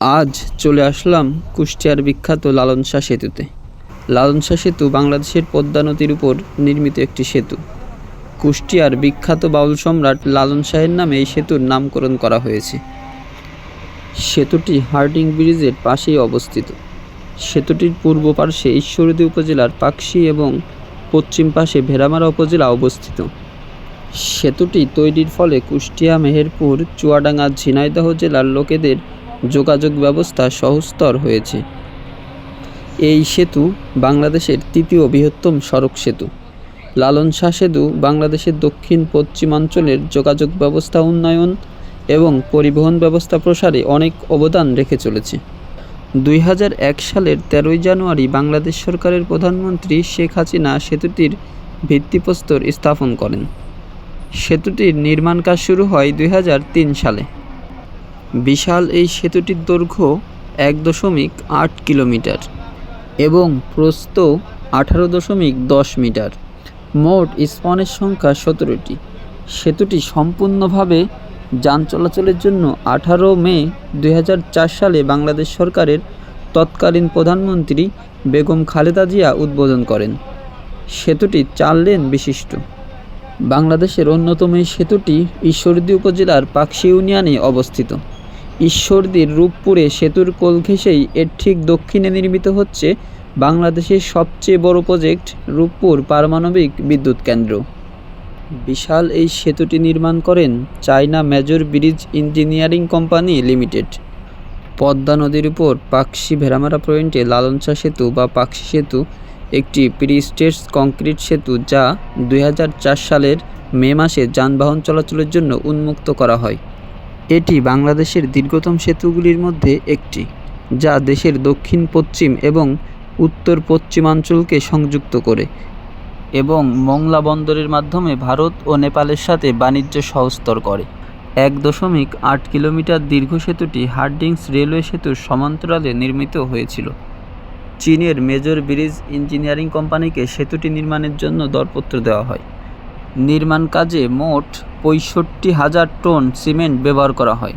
আজ চলে আসলাম কুষ্টিয়ার বিখ্যাত লালন শাহ সেতুতে। লালন শাহ সেতু বাংলাদেশের পদ্মা নদীর উপর নির্মিত একটি সেতু। কুষ্টিয়ার বিখ্যাত বাউল সম্রাট লালন শাহের নামে এই সেতুর নামকরণ করা হয়েছে। সেতুটি হার্ডিং ব্রিজের পাশেই অবস্থিত। সেতুটির পূর্ব পার্শ্বে ঈশ্বরদী উপজেলার পাকশি এবং পশ্চিম পাশে ভেড়ামারা উপজেলা অবস্থিত। সেতুটি তৈরির ফলে কুষ্টিয়া, মেহেরপুর, চুয়াডাঙ্গা, ঝিনাইদহ জেলার লোকেদের যোগাযোগ ব্যবস্থা সহজতর হয়েছে। এই সেতু বাংলাদেশের তৃতীয় বৃহত্তম সড়ক সেতু। লালন শাহ সেতু বাংলাদেশের দক্ষিণ, পশ্চিমাঞ্চলের যোগাযোগ ব্যবস্থা উন্নয়ন এবং পরিবহন ব্যবস্থা প্রসারে অনেক অবদান রেখে চলেছে। দুই হাজার এক সালের তেরোই জানুয়ারি বাংলাদেশ সরকারের প্রধানমন্ত্রী শেখ হাসিনা সেতুটির ভিত্তিপ্রস্তর স্থাপন করেন। সেতুটির নির্মাণ কাজ শুরু হয় দুই হাজার তিন সালে। বিশাল এই সেতুটির দৈর্ঘ্য এক দশমিক আট কিলোমিটার এবং প্রস্থ আঠারো দশমিক দশ মিটার। মোট স্পনের সংখ্যা সতেরোটি। সেতুটি সম্পূর্ণভাবে যান চলাচলের জন্য আঠারো মে দু হাজার চার সালে বাংলাদেশ সরকারের তৎকালীন প্রধানমন্ত্রী বেগম খালেদা জিয়া উদ্বোধন করেন। সেতুটি চার লেন বিশিষ্ট। বাংলাদেশের অন্যতম এই সেতুটি ঈশ্বরদী উপজেলার পাকশি ইউনিয়নে অবস্থিত। ঈশ্বরদীর রূপপুরে সেতুর কোল ঘেঁষেই এর ঠিক দক্ষিণে নির্মিত হচ্ছে বাংলাদেশের সবচেয়ে বড় প্রজেক্ট রূপপুর পারমাণবিক বিদ্যুৎ কেন্দ্র। বিশাল এই সেতুটি নির্মাণ করেন China major bridge engineering company limited. Padma নদীর উপর পাকশি ভেড়ামারা পয়েন্টে লালন শাহ সেতু বা পাকশি সেতু একটি প্রিস্টেটস কংক্রিট সেতু যা দু হাজার চার সালের মে মাসে যানবাহন চলাচলের জন্য উন্মুক্ত করা হয়। এটি বাংলাদেশের দীর্ঘতম সেতুগুলির মধ্যে একটি, যা দেশের দক্ষিণ, পশ্চিম এবং উত্তর পশ্চিমাঞ্চলকে সংযুক্ত করে এবং মংলা বন্দরের মাধ্যমে ভারত ও নেপালের সাথে বাণিজ্য সহজতর করে। এক দশমিক আট কিলোমিটার দীর্ঘ সেতুটি হার্ডিংস রেলওয়ে সেতুর সমান্তরালে নির্মিত হয়েছিল। চীনের মেজর ব্রিজ ইঞ্জিনিয়ারিং কোম্পানিকে সেতুটি নির্মাণের জন্য দরপত্র দেওয়া হয়। নির্মাণ কাজে মোট পঁয়ষট্টি হাজার টন সিমেন্ট ব্যবহার করা হয়।